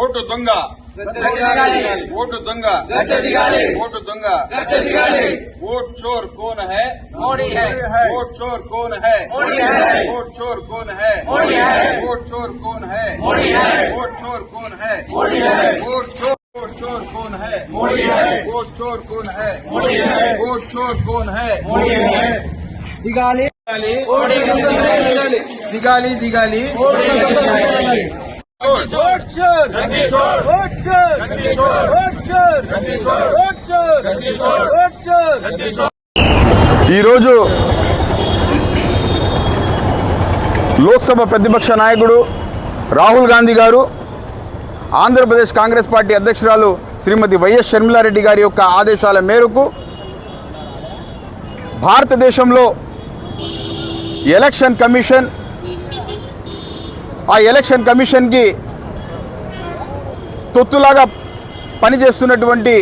Vote దొంగ vote దొంగ vote దొంగ वोट चोर कौन है मोदी है वोट चोर कौन है मोदी है वोट चोर कौन है मोदी है वोट चोर कौन है मोदी है वोट चोर कौन है मोदी है वोट चोर वोट चोर कौन है मोदी है वोट चोर कौन है मोदी है वोट चोर कौन है मोदी है దిగాలి मोदी దిగాలి దిగాలి ఈరోజు లోక్సభ ప్రతిపక్ష నాయకుడు రాహుల్ గాంధీ గారు ఆంధ్రప్రదేశ్ కాంగ్రెస్ పార్టీ అధ్యక్షురాలు శ్రీమతి వైఎస్ షర్మిలారెడ్డి గారి యొక్క ఆదేశాల మేరకు భారతదేశంలో ఎలక్షన్ కమిషన్ ఆ ఎలక్షన్ కమిషన్కి తొత్తులాగా పనిచేస్తున్నటువంటి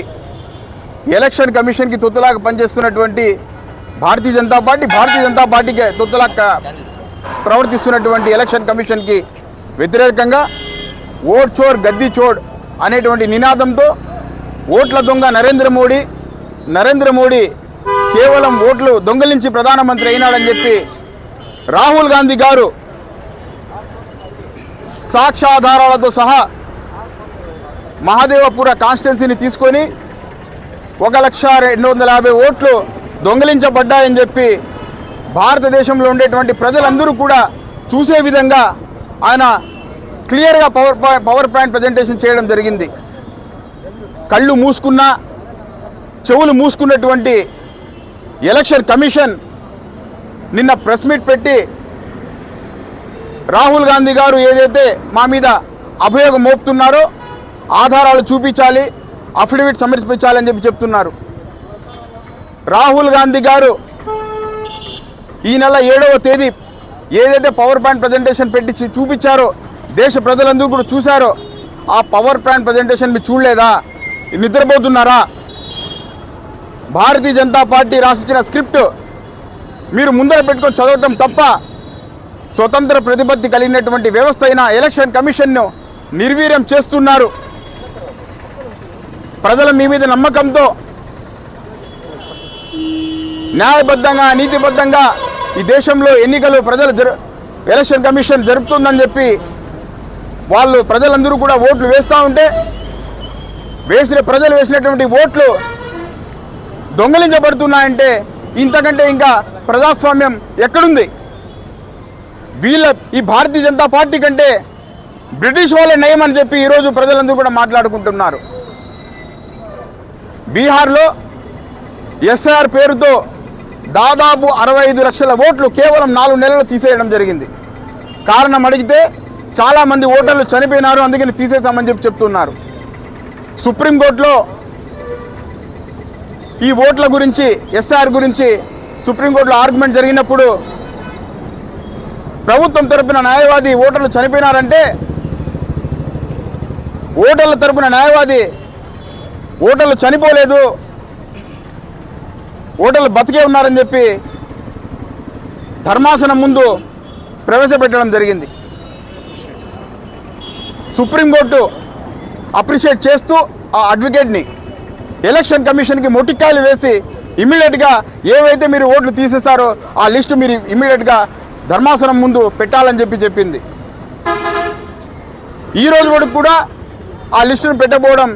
ఎలక్షన్ కమిషన్కి తొత్తులాగా పనిచేస్తున్నటువంటి భారతీయ జనతా పార్టీ భారతీయ జనతా పార్టీకి తొత్తులాగా ప్రవర్తిస్తున్నటువంటి ఎలక్షన్ కమిషన్కి వ్యతిరేకంగా ఓట్ చోర్ గద్ది చోడ్ అనేటువంటి నినాదంతో ఓట్ల దొంగ నరేంద్ర మోడీ నరేంద్ర మోడీ కేవలం ఓట్లు దొంగలించి ప్రధానమంత్రి అయినాడని చెప్పి రాహుల్ గాంధీ గారు సాక్ష్యాధారాలతో సహా మహాదేవపుర కాన్స్టిట్యున్సీని తీసుకొని ఒక లక్ష రెండు వందల యాభై ఓట్లు దొంగిలించబడ్డాయని చెప్పి భారతదేశంలో ఉండేటువంటి ప్రజలందరూ కూడా చూసే విధంగా ఆయన క్లియర్గా పవర్ పవర్ పాయింట్ ప్రజెంటేషన్ చేయడం జరిగింది. కళ్ళు మూసుకున్న చెవులు మూసుకున్నటువంటి ఎలక్షన్ కమిషన్ నిన్న ప్రెస్ మీట్ పెట్టి రాహుల్ గాంధీ గారు ఏదైతే మా మీద అభియోగం మోపుతున్నారో ఆధారాలు చూపించాలి అఫిడవిట్ సమర్పించాలని చెప్పి చెప్తున్నారు. రాహుల్ గాంధీ గారు ఈ నెల ఏడవ తేదీ ఏదైతే పవర్ పాయింట్ ప్రజెంటేషన్ పెట్టి చూపించారో దేశ ప్రజలందరూ కూడా చూశారో ఆ పవర్ పాయింట్ ప్రజెంటేషన్ మీరు చూడలేదా? నిద్రపోతున్నారా? భారతీయ జనతా పార్టీ రాసిచ్చిన స్క్రిప్ట్ మీరు ముందర పెట్టుకొని చదవటం తప్ప స్వతంత్ర ప్రతిపత్తి కలిగినటువంటి వ్యవస్థ అయిన ఎలక్షన్ కమిషన్ను నిర్వీర్యం చేస్తున్నారు. ప్రజల మీ మీద నమ్మకంతో న్యాయబద్ధంగా నీతిబద్ధంగా ఈ దేశంలో ఎన్నికలు ప్రజలు జరు ఎలక్షన్ కమిషన్ జరుపుతుందని చెప్పి వాళ్ళు ప్రజలందరూ కూడా ఓట్లు వేస్తూ ఉంటే వేసిన ప్రజలు వేసినటువంటి ఓట్లు దొంగలించబడుతున్నాయంటే ఇంతకంటే ఇంకా ప్రజాస్వామ్యం ఎక్కడుంది? వీళ్ళ ఈ భారతీయ జనతా పార్టీ కంటే బ్రిటిష్ వాళ్ళ నయం అని చెప్పి ఈరోజు ప్రజలందరూ కూడా మాట్లాడుకుంటున్నారు. బీహార్లో ఎస్ఆర్ పేరుతో దాదాపు అరవై ఐదు లక్షల ఓట్లు కేవలం నాలుగు నెలలు తీసేయడం జరిగింది. కారణం అడిగితే చాలామంది ఓటర్లు చనిపోయినారు అందుకని తీసేసామని చెప్పి చెప్తున్నారు. సుప్రీంకోర్టులో ఈ ఓట్ల గురించి ఎస్ఆర్ గురించి సుప్రీంకోర్టులో ఆర్గ్యుమెంట్ జరిగినప్పుడు ప్రభుత్వం తరపున న్యాయవాది ఓటర్లు చనిపోయినారంటే ఓటర్ల తరపున న్యాయవాది ఓటర్లు చనిపోలేదు ఓటర్లు బతికే ఉన్నారని చెప్పి ధర్మాసనం ముందు ప్రవేశపెట్టడం జరిగింది. సుప్రీంకోర్టు అప్రిషియేట్ చేస్తూ ఆ అడ్వకేట్ని ఎలక్షన్ కమిషన్కి మొట్టికాయలు వేసి ఇమ్మీడియట్గా ఏవైతే మీరు ఓట్లు తీసేస్తారో ఆ లిస్టు మీరు ఇమ్మీడియట్గా ధర్మాసనం ముందు పెట్టాలని చెప్పి చెప్పింది. ఈ రోజు వరకు కూడా ఆ లిస్టును పెట్టబోవడం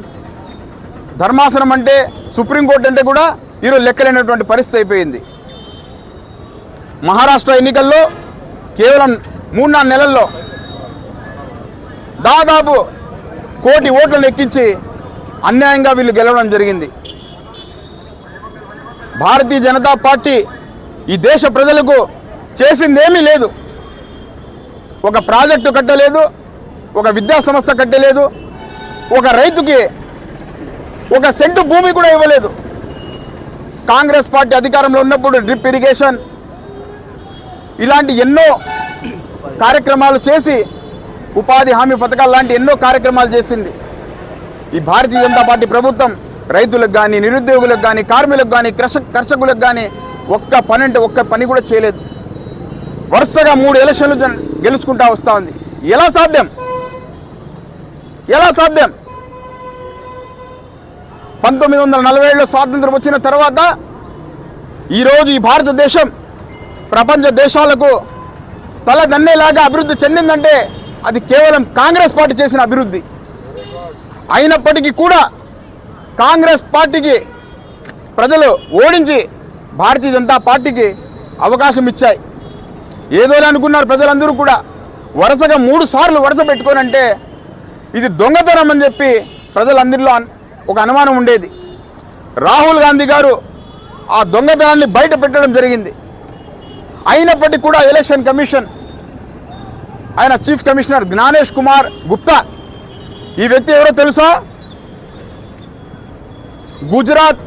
ధర్మాసనం అంటే సుప్రీంకోర్టు అంటే కూడా ఈరోజు లెక్కలేనటువంటి పరిస్థితి అయిపోయింది. మహారాష్ట్ర ఎన్నికల్లో కేవలం మూడు నాలుగు నెలల్లో దాదాపు కోటి ఓట్లను ఎక్కించి అన్యాయంగా వీళ్ళు గెలవడం జరిగింది. భారతీయ జనతా పార్టీ ఈ దేశ ప్రజలకు చేసిందేమీ లేదు. ఒక ప్రాజెక్టు కట్టలేదు ఒక విద్యా సంస్థ కట్టలేదు ఒక రైతుకి ఒక సెంటు భూమి కూడా ఇవ్వలేదు. కాంగ్రెస్ పార్టీ అధికారంలో ఉన్నప్పుడు డ్రిప్ ఇరిగేషన్ ఇలాంటి ఎన్నో కార్యక్రమాలు చేసి ఉపాధి హామీ పథకాలు లాంటి ఎన్నో కార్యక్రమాలు చేసింది. ఈ భారతీయ జనతా పార్టీ ప్రభుత్వం రైతులకు కానీ నిరుద్యోగులకు కానీ కార్మికులకు కానీ కర్ష కర్షకులకు కానీ ఒక్క పని అంటే ఒక్క పని కూడా చేయలేదు. వరుసగా మూడు ఎలక్షన్లు గెలుచుకుంటా వస్తూ ఉంది. ఎలా సాధ్యం? ఎలా సాధ్యం? పంతొమ్మిది వందల నలభై ఏళ్ళలో స్వాతంత్రం వచ్చిన తర్వాత ఈరోజు ఈ భారతదేశం ప్రపంచ దేశాలకు తల దన్నేలాగా అభివృద్ధి చెందిందంటే అది కేవలం కాంగ్రెస్ పార్టీ చేసిన అభివృద్ధి. అయినప్పటికీ కూడా కాంగ్రెస్ పార్టీకి ప్రజలు ఓడించి భారతీయ జనతా పార్టీకి అవకాశం ఇచ్చాయి. ఏదో అనుకున్నారు ప్రజలందరూ కూడా. వరుసగా మూడు సార్లు వరుస పెట్టుకోనంటే ఇది దొంగతనం అని చెప్పి ప్రజలందరిలో ఒక అనుమానం ఉండేది. రాహుల్ గాంధీ గారు ఆ దొంగతనాన్ని బయట పెట్టడం జరిగింది. అయినప్పటికీ కూడా ఎలక్షన్ కమిషన్ ఆయన చీఫ్ కమిషనర్ జ్ఞానేష్ కుమార్ గుప్తా ఈ వ్యక్తి ఎవరో తెలుసా? గుజరాత్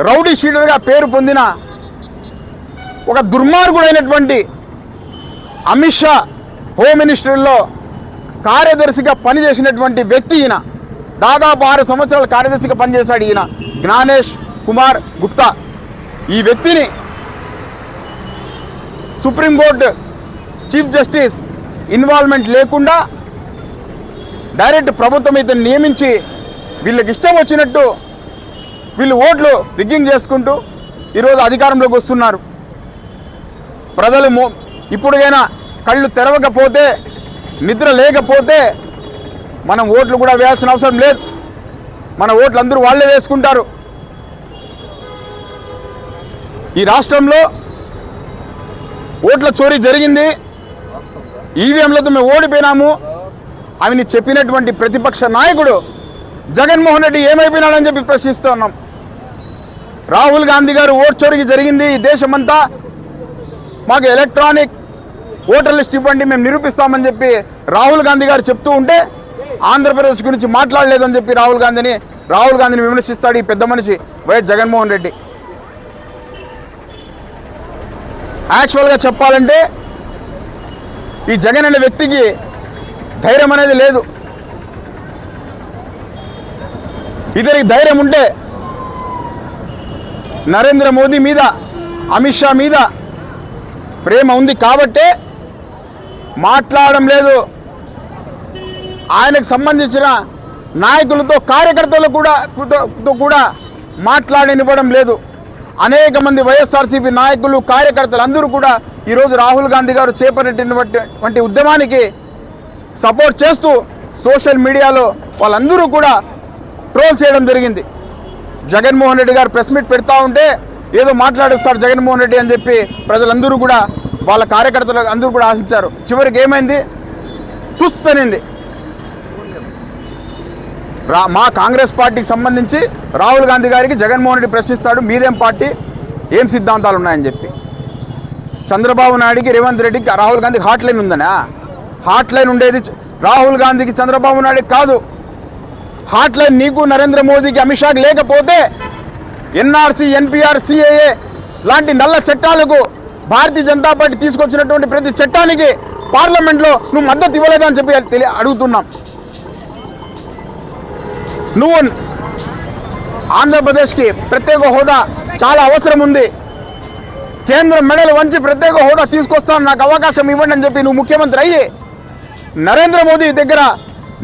రౌడీ షీడర్గా పేరు పొందిన ఒక దుర్మార్గుడైనటువంటి అమిత్ షా హోమ్ మినిస్టర్లో కార్యదర్శిగా పనిచేసినటువంటి వ్యక్తి ఈయన. దాదాపు ఆరు సంవత్సరాల కార్యదర్శిగా పనిచేశాడు ఈయన. జ్ఞానేష్ కుమార్ గుప్తా. ఈ వ్యక్తిని supreme court chief justice involvement లేకుండా డైరెక్ట్ ప్రభుత్వం ఇతను నియమించి వీళ్ళకి ఇష్టం వచ్చినట్టు వీళ్ళు ఓట్లు రిగ్గింగ్ చేసుకుంటూ ఈరోజు అధికారంలోకి వస్తున్నారు. ప్రజలు మో కళ్ళు తెరవకపోతే నిద్ర లేకపోతే మనం ఓట్లు కూడా వేయాల్సిన అవసరం లేదు. మన ఓట్లు అందరూ వాళ్ళే వేసుకుంటారు. ఈ రాష్ట్రంలో ఓట్ల చోరీ జరిగింది. ఈవీఎంలతో మేము ఓడిపోయినాము. ఆమెని చెప్పినటువంటి ప్రతిపక్ష నాయకుడు జగన్మోహన్ రెడ్డి ఏమైపోయినాడని చెప్పి ప్రశ్నిస్తూ ఉన్నాం. రాహుల్ గాంధీ గారు ఓట్ చోరీకి జరిగింది. ఈ దేశమంతా మాకు ఎలక్ట్రానిక్ ఓటర్ లిస్ట్ ఇవ్వండి మేము నిరూపిస్తామని చెప్పి రాహుల్ గాంధీ గారు చెప్తూ ఉంటే ఆంధ్రప్రదేశ్ గురించి మాట్లాడలేదని చెప్పి రాహుల్ గాంధీని రాహుల్ గాంధీని విమర్శిస్తాడు ఈ పెద్ద మనిషి వైఎస్ జగన్మోహన్ రెడ్డి. యాక్చువల్గా చెప్పాలంటే ఈ జగన్ అనే వ్యక్తికి ధైర్యం అనేది లేదు. ఇతనికి ధైర్యం ఉంటే నరేంద్ర మోదీ మీద అమిత్ షా మీద ప్రేమ ఉంది కాబట్టే మాట్లాడడం లేదు. ఆయనకు సంబంధించిన నాయకులతో కార్యకర్తలు కూడా కూడా మాట్లాడనివ్వడం లేదు. అనేక మంది వైఎస్ఆర్సీపీ నాయకులు కార్యకర్తలు అందరూ కూడా ఈరోజు రాహుల్ గాంధీ గారు చేపట్టినటువంటి ఉద్యమానికి సపోర్ట్ చేస్తూ సోషల్ మీడియాలో వాళ్ళందరూ కూడా ట్రోల్ చేయడం జరిగింది. జగన్మోహన్ రెడ్డి గారు ప్రెస్ మీట్ పెడతా ఉంటే ఏదో మాట్లాడేస్తారు జగన్మోహన్ రెడ్డి అని చెప్పి ప్రజలందరూ కూడా వాళ్ళ కార్యకర్తలు అందరూ కూడా ఆశించారు. చివరికి ఏమైంది? తుస్తనింది రా మా కాంగ్రెస్ పార్టీకి సంబంధించి రాహుల్ గాంధీ గారికి జగన్మోహన్ రెడ్డి ప్రశ్నిస్తాడు మీదేం పార్టీ? ఏం సిద్ధాంతాలు ఉన్నాయని చెప్పి. చంద్రబాబు నాయుడికి రేవంత్ రెడ్డికి రాహుల్ గాంధీకి హాట్ లైన్ ఉందనా? హాట్ లైన్ ఉండేది రాహుల్ గాంధీకి చంద్రబాబు నాయుడికి కాదు. హాట్ లైన్ నీకు నరేంద్ర మోదీకి అమిత్ షాకి లేకపోతే ఎన్ఆర్సీ ఎన్పిఆర్ సిఏఏ లాంటి నల్ల చట్టాలకు భారతీయ జనతా పార్టీ తీసుకొచ్చినటువంటి ప్రతి చట్టానికి పార్లమెంట్లో నువ్వు మద్దతు ఇవ్వలేదని చెప్పి తెలియ అడుగుతున్నాం. నువ్వు ఆంధ్రప్రదేశ్కి ప్రత్యేక హోదా చాలా అవసరం ఉంది. కేంద్రం మెడలు వంచి ప్రత్యేక హోదా తీసుకొస్తాను నాకు అవకాశం ఇవ్వండి అని చెప్పి నువ్వు ముఖ్యమంత్రి అయ్యి నరేంద్ర మోదీ దగ్గర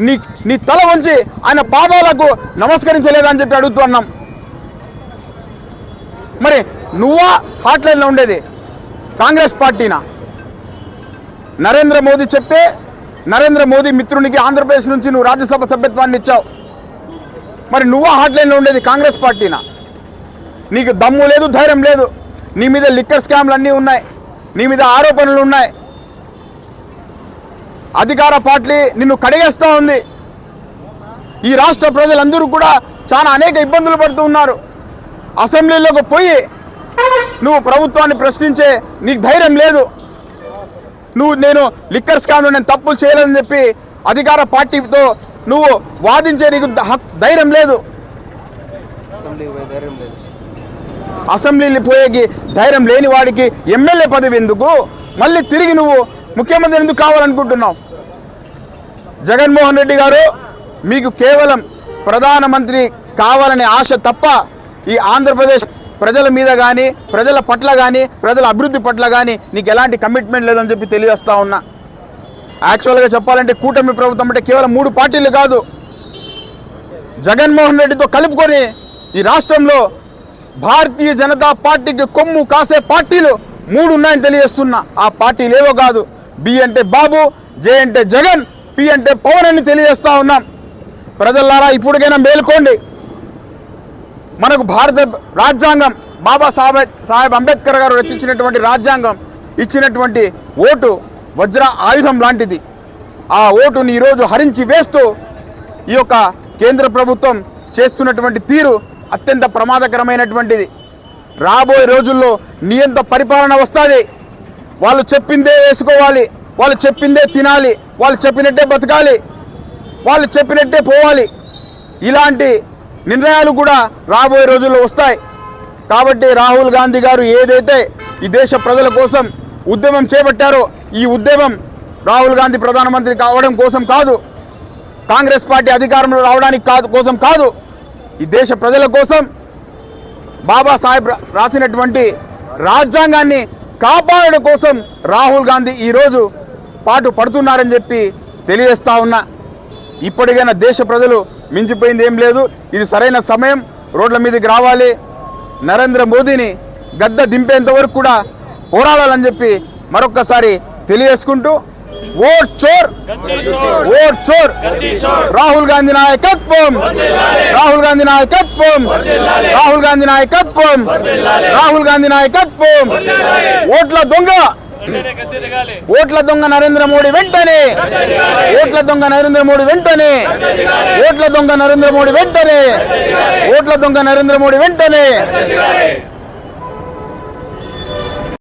నీ నీ తల వంచి ఆయన పాదాలకు నమస్కరించలేదని చెప్పి అడుగుతున్నాం. మరి నువ్వా హాట్లైన్లో ఉండేది? కాంగ్రెస్ పార్టీనా? నరేంద్ర మోదీ చెప్తే నరేంద్ర మోదీ మిత్రునికి ఆంధ్రప్రదేశ్ నుంచి నువ్వు రాజ్యసభ సభ్యత్వాన్ని ఇచ్చావు. మరి నువ్వు హాట్ లైన్లో ఉండేది కాంగ్రెస్ పార్టీనా? నీకు దమ్ము లేదు ధైర్యం లేదు. నీ మీద లిక్కర్ స్కామ్లు అన్నీ ఉన్నాయి. నీ మీద ఆరోపణలు ఉన్నాయి. అధికార పార్టీ నిన్ను కడిగేస్తూ ఉంది. ఈ రాష్ట్ర ప్రజలందరూ కూడా చాలా అనేక ఇబ్బందులు పడుతూ ఉన్నారు. అసెంబ్లీలోకి పోయి నువ్వు ప్రభుత్వాన్ని ప్రశ్నించే నీకు ధైర్యం లేదు. నువ్వు నేను లిక్కర్ స్కామ్లో నేను తప్పులు చేయలేదని చెప్పి అధికార పార్టీతో నువ్వు వాదించే నీకు ధైర్యం లేదు. అసెంబ్లీని పోయేకి ధైర్యం లేని వాడికి ఎమ్మెల్యే పదవి ఎందుకు? మళ్ళీ తిరిగి నువ్వు ముఖ్యమంత్రి ఎందుకు కావాలనుకుంటున్నావు? జగన్మోహన్ రెడ్డి గారు మీకు కేవలం ప్రధానమంత్రి కావాలనే ఆశ తప్ప ఈ ఆంధ్రప్రదేశ్ ప్రజల మీద కానీ ప్రజల పట్ల కానీ ప్రజల అభివృద్ధి పట్ల కానీ నీకు ఎలాంటి కమిట్మెంట్ లేదని చెప్పి తెలియజేస్తా ఉన్నా. యాక్చువల్గా చెప్పాలంటే కూటమి ప్రభుత్వం అంటే కేవలం మూడు పార్టీలు కాదు. జగన్మోహన్ రెడ్డితో కలుపుకొని ఈ రాష్ట్రంలో భారతీయ జనతా పార్టీకి కొమ్ము కాసే పార్టీలు మూడు ఉన్నాయని తెలియజేస్తున్నా. ఆ పార్టీలు ఏవో కాదు. బి అంటే బాబు జే అంటే జగన్ పి అంటే పవన్ అని తెలియజేస్తా ఉన్నాం. ప్రజలారా ఇప్పటికైనా మేల్కోండి. మనకు భారత రాజ్యాంగం బాబా సాహెబ్ సాహెబ్ అంబేద్కర్ గారు రచించినటువంటి రాజ్యాంగం ఇచ్చినటువంటి ఓటు వజ్ర ఆయుధం లాంటిది. ఆ ఓటుని ఈరోజు హరించి వేస్తూ ఈ యొక్క కేంద్ర ప్రభుత్వం చేస్తున్నటువంటి తీరు అత్యంత ప్రమాదకరమైనటువంటిది. రాబోయే రోజుల్లో నియంత పరిపాలన వస్తుంది. వాళ్ళు చెప్పిందే వేసుకోవాలి వాళ్ళు చెప్పిందే తినాలి వాళ్ళు చెప్పినట్టే బతకాలి వాళ్ళు చెప్పినట్టే పోవాలి. ఇలాంటి నిర్ణయాలు కూడా రాబోయే రోజుల్లో వస్తాయి. కాబట్టి రాహుల్ గాంధీ గారు ఏదైతే ఈ దేశ ప్రజల కోసం ఉద్యమం చేపట్టారో ఈ ఉద్యమం రాహుల్ గాంధీ ప్రధానమంత్రి కావడం కోసం కాదు కాంగ్రెస్ పార్టీ అధికారంలో రావడానికి కాదు కోసం కాదు ఈ దేశ ప్రజల కోసం బాబాసాహెబ్ రా- రాసినటువంటి రాజ్యాంగాన్ని కాపాడడం కోసం రాహుల్ గాంధీ ఈరోజు పాటు పడుతున్నారని చెప్పి తెలియజేస్తా ఉన్నా. ఇప్పటికైనా దేశ ప్రజలు మించిపోయింది ఏం లేదు. ఇది సరైన సమయం. రోడ్ల మీదకి రావాలి. నరేంద్ర మోదీని గద్ద దింపేంత వరకు కూడా పోరాడాలని చెప్పి మరొక్కసారి తెలియజేసుకుంటూ ఓట్ చోర్! ఓట్ చోర్! రాహుల్ గాంధీ నాయకత్వం! రాహుల్ గాంధీ నాయకత్వం! రాహుల్ గాంధీ నాయకత్వం! రాహుల్ గాంధీ నాయకత్వం! ఓట్ల దొంగ! ఓట్ల దొంగ నరేంద్ర మోడీ వెంటనే. ఓట్ల దొంగ నరేంద్ర మోడీ వెంటనే. ఓట్ల దొంగ నరేంద్ర మోడీ వెంటనే. ఓట్ల దొంగ నరేంద్ర మోడీ వెంటనే.